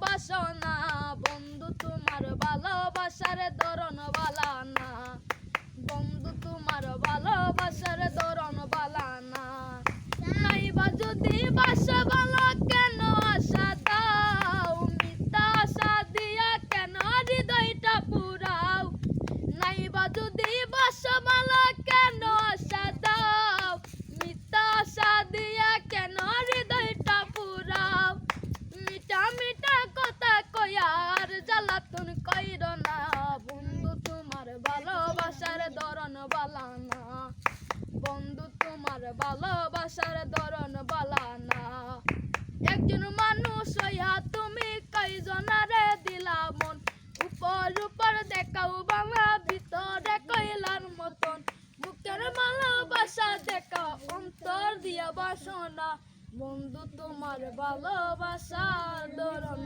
ভালোবাসো না। বন্ধু তোমার ভালোবাসার ধরন ভালো কইর না বন্ধু তোমার ভালোবাসার ধরন বালা না বন্ধু তোমার ভালোবাসার ধরন বালা না একজন মানুষ হইয়া তুমি কয়জনারে দিলা মন? উপর উপর দেখাও বাংলা, ভিতরে কইলার মতন। বুকের ভালোবাসা দেখা, অন্তর দিয়া বাসনা। বন্ধু তোমার ভালোবাসা ধরন